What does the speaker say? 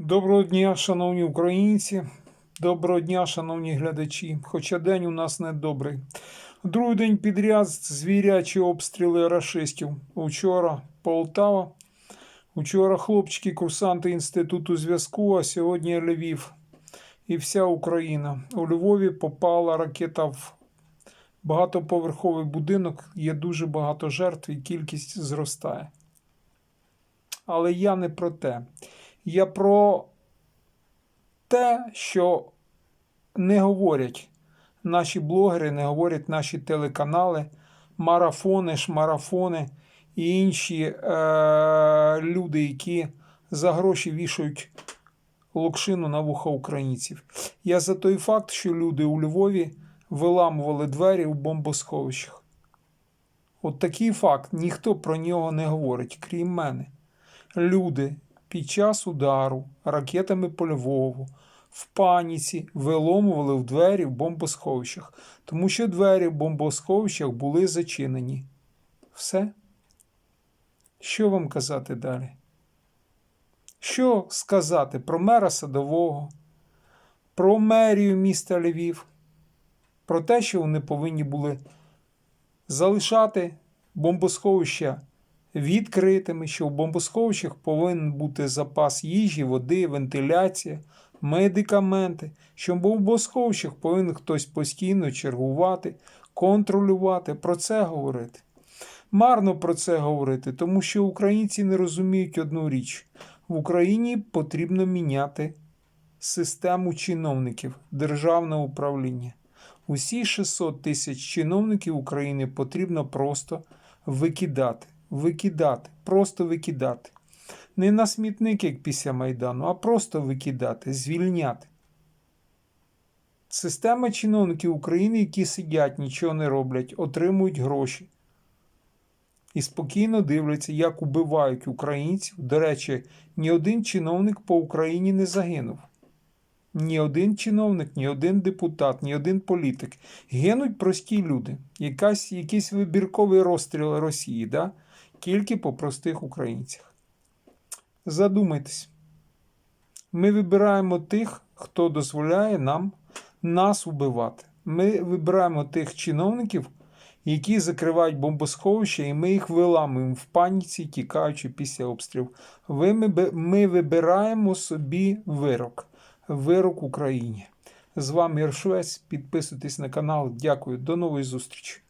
Доброго дня, шановні українці. Доброго дня, шановні глядачі. Хоча день у нас не добрий. Другий день підряд звірячі обстріли рашистів. Учора Полтава. Учора хлопчики, курсанти Інституту зв'язку, а сьогодні Львів. І вся Україна. У Львові попала ракета в багатоповерховий будинок. Є дуже багато жертв і кількість зростає. Але я не про те. Я про те, що не говорять наші блогери, не говорять наші телеканали, марафони, шмарафони і інші е- люди, які за гроші вішають локшину на вуха українців. Я за той факт, що люди у Львові виламували двері у бомбосховищах. От такий факт, ніхто про нього не говорить, крім мене. Люди під час удару ракетами по Львову в паніці виломували в двері в бомбосховищах, тому що двері в бомбосховищах були зачинені. Все. Що вам казати далі? Що сказати про мера садового, про мерію міста Львів, про те, що вони повинні були залишати бомбосховища відкритими, що в бомбосховищах повинен бути запас їжі, води, вентиляція, медикаменти, що в бомбосховищах повинен хтось постійно чергувати, контролювати, про це говорити. Марно про це говорити, тому що українці не розуміють одну річ: в Україні потрібно міняти систему чиновників державного управління. Усі 600 тисяч чиновників України потрібно просто викидати викидати, просто викидати. Не на смітник, як після Майдану, а просто викидати, звільняти. Система чиновників України, які сидять, нічого не роблять, отримують гроші. І спокійно дивляться, як убивають українців. До речі, ні один чиновник по Україні не загинув. Ні один чиновник, ні один депутат, ні один політик. Гинуть прості люди. Якась, Якийсь вибірковий розстріл Росії. Да? Тільки по простих українцях. Задумайтесь, ми вибираємо тих, хто дозволяє нам нас убивати. Ми вибираємо тих чиновників, які закривають бомбосховища, і ми їх виламуємо в паніці, тікаючи після обстрілів. Ми, вибираємо собі вирок, вирок Україні. З вами Іршвець. Підписуйтесь на канал. Дякую, до нової зустрічі.